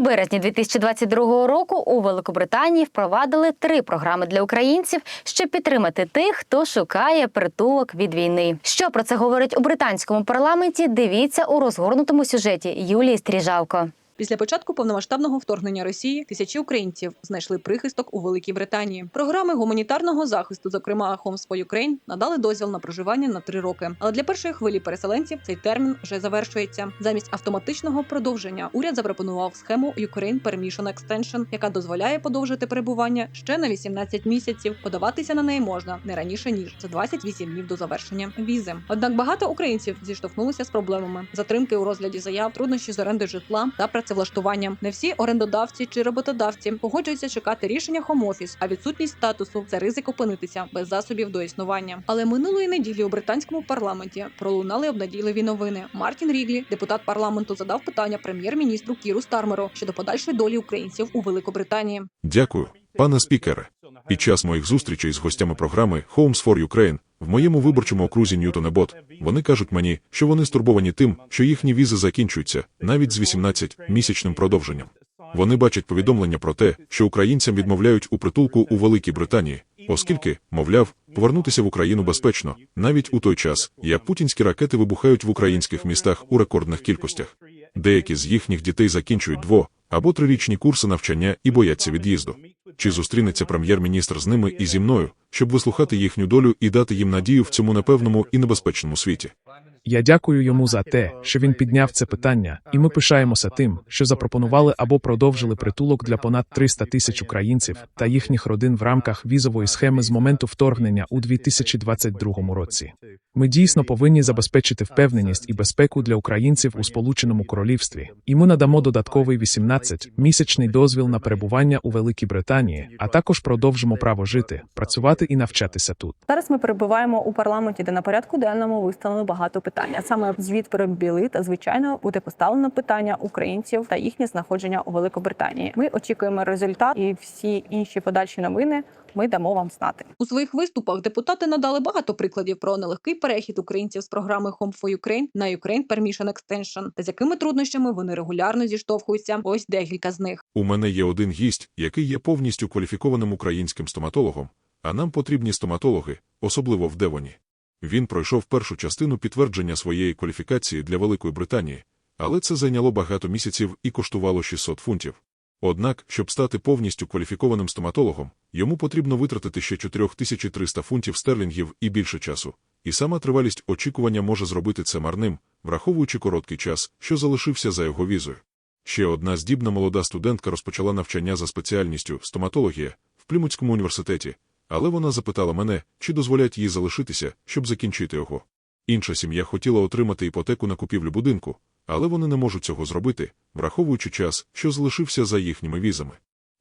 У березні 2022 року у Великобританії впровадили три програми для українців, щоб підтримати тих, хто шукає притулок від війни. Що про це говорить у британському парламенті? Дивіться у розгорнутому сюжеті Юлії Стріжавко. Після початку повномасштабного вторгнення Росії тисячі українців знайшли прихисток у Великій Британії. Програми гуманітарного захисту, зокрема Homes for Ukraine, надали дозвіл на проживання на три роки. Але для першої хвилі переселенців цей термін вже завершується. Замість автоматичного продовження уряд запропонував схему Ukraine Permission Extension, яка дозволяє подовжити перебування ще на 18 місяців. Подаватися на неї можна не раніше ніж за 28 днів до завершення візи. Однак багато українців зіштовхнулися з проблемами: затримки у розгляді заяв, труднощі з оренди житла та працевлаштуванням. Не всі орендодавці чи роботодавці погоджуються чекати рішення хом-офіс, а відсутність статусу це ризик опинитися без засобів до існування. Але минулої неділі у британському парламенті пролунали обнадійливі новини. Мартін Ріглі, депутат парламенту, задав питання прем'єр-міністру Кіру Стармеру щодо подальшої долі українців у Великобританії. Дякую, пане спікере. Під час моїх зустрічей з гостями програми Homes for Ukraine в моєму виборчому окрузі Ньютон-Ебот вони кажуть мені, що вони стурбовані тим, що їхні візи закінчуються навіть з 18-місячним продовженням. Вони бачать повідомлення про те, що українцям відмовляють у притулку у Великій Британії, оскільки, мовляв, повернутися в Україну безпечно, навіть у той час, як путінські ракети вибухають в українських містах у рекордних кількостях. Деякі з їхніх дітей закінчують дво або трирічні курси навчання і бояться від'їзду. Чи зустрінеться прем'єр-міністр з ними і зі мною, щоб вислухати їхню долю і дати їм надію в цьому непевному і небезпечному світі? Я дякую йому за те, що він підняв це питання, і ми пишаємося тим, що запропонували або продовжили притулок для понад 300 тисяч українців та їхніх родин в рамках візової схеми з моменту вторгнення у 2022 році. Ми дійсно повинні забезпечити впевненість і безпеку для українців у Сполученому Королівстві, і ми надамо додатковий 18-місячний дозвіл на перебування у Великій Британії, а також продовжимо право жити, працювати і навчатися тут. Зараз ми перебуваємо у парламенті, де на порядку денному виставлено багато питань. Саме звіт про біли та звичайно буде поставлено питання українців та їхнє знаходження у Великобританії. Ми очікуємо результат і всі інші подальші новини. Ми дамо вам знати. У своїх виступах депутати надали багато прикладів про нелегкий перехід українців з програми Home for Ukraine на Ukraine Permission Extension та з якими труднощами вони регулярно зіштовхуються. Ось декілька з них. У мене є один гість, який є повністю кваліфікованим українським стоматологом, а нам потрібні стоматологи, особливо в Девоні. Він пройшов першу частину підтвердження своєї кваліфікації для Великої Британії, але це зайняло багато місяців і коштувало 600 фунтів. Однак, щоб стати повністю кваліфікованим стоматологом, йому потрібно витратити ще 4300 фунтів стерлінгів і більше часу, і сама тривалість очікування може зробити це марним, враховуючи короткий час, що залишився за його візою. Ще одна здібна молода студентка розпочала навчання за спеціальністю стоматологія в Плімутському університеті, але вона запитала мене, чи дозволять їй залишитися, щоб закінчити його. Інша сім'я хотіла отримати іпотеку на купівлю будинку, але вони не можуть цього зробити, враховуючи час, що залишився за їхніми візами.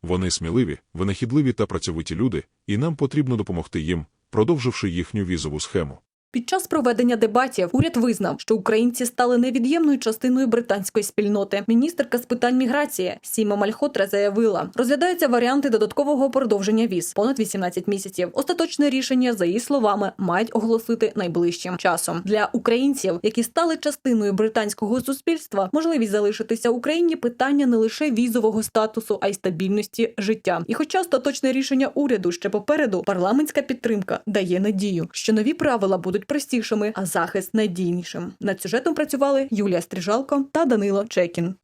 Вони сміливі, винахідливі та працьовиті люди, і нам потрібно допомогти їм, продовживши їхню візову схему. Під час проведення дебатів уряд визнав, що українці стали невід'ємною частиною британської спільноти. Міністерка з питань міграції Сіма Мальхотра заявила, розглядаються варіанти додаткового продовження віз понад 18 місяців. Остаточне рішення, за її словами, мають оголосити найближчим часом для українців, які стали частиною британського суспільства. Можливість залишитися в Україні питання не лише візового статусу, а й стабільності життя. І, хоча остаточне рішення уряду ще попереду, парламентська підтримка дає надію, що нові правила будуть простішими, а захист надійнішим. Над сюжетом працювали Юлія Стріжалко та Данило Чекін.